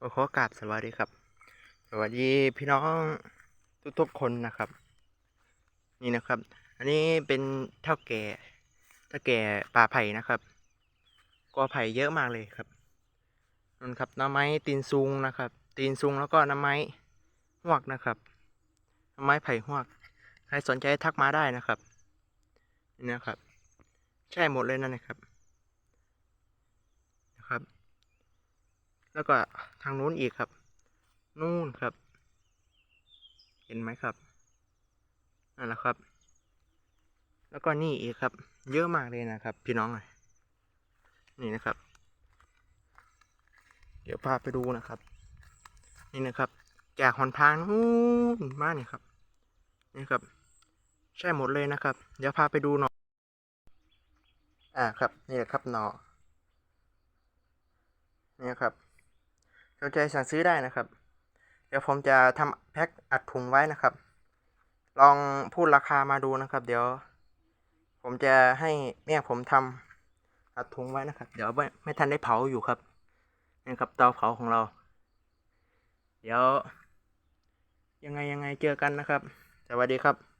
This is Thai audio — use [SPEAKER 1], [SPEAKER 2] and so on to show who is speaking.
[SPEAKER 1] ก็ขอกราบสวัสดีครับ สวัสดีพี่น้องทุกๆคนนะครับ นี่นะครับ อันนี้เป็นเท่าแก่เท่าแก่ป่าไผ่นะครับกอไผ่เยอะมากเลยครับนั่นครับน้ำไม้ตีนซุงนะครับ ตีนซุงแล้วก็น้ำไม้หวกนะครับน้ำไม้ไผ่หวก ใครสนใจทักมาได้นะครับนี่นะครับ ใช่หมดเลยนั่นนะครับนะครับ แล้วก็ทางนู้นอีกครับ นู่นครับ เห็นไหมครับนั่นแหละครับ แล้วก็นี่อีกครับ เยอะมากเลยนะครับ พี่น้องเลยนี่นะครับ เดี๋ยวพาไปดูนะครับ นี่นะครับ จากหอนทางนู่นมากนี่ครับ นี่ครับ ใช่หมดเลยนะครับ เดี๋ยวพาไปดูหน่ออ่าครับ นี่แหละครับหนอนี่ครับ สนใจสั่งซื้อได้นะครับ เดี๋ยวผมจะทำแพ็คอัดถุงไว้นะครับ ลองพูดราคามาดูนะครับ เดี๋ยว ผมจะให้แม่ผมทำอัดถุงไว้นะครับ เดี๋ยวไม่ไม่ทันได้เผาอยู่ครับนี่ครับเตาเผาของเรา เดี๋ยว ยังไงยังไงเจอกันนะครับ สวัสดีครับ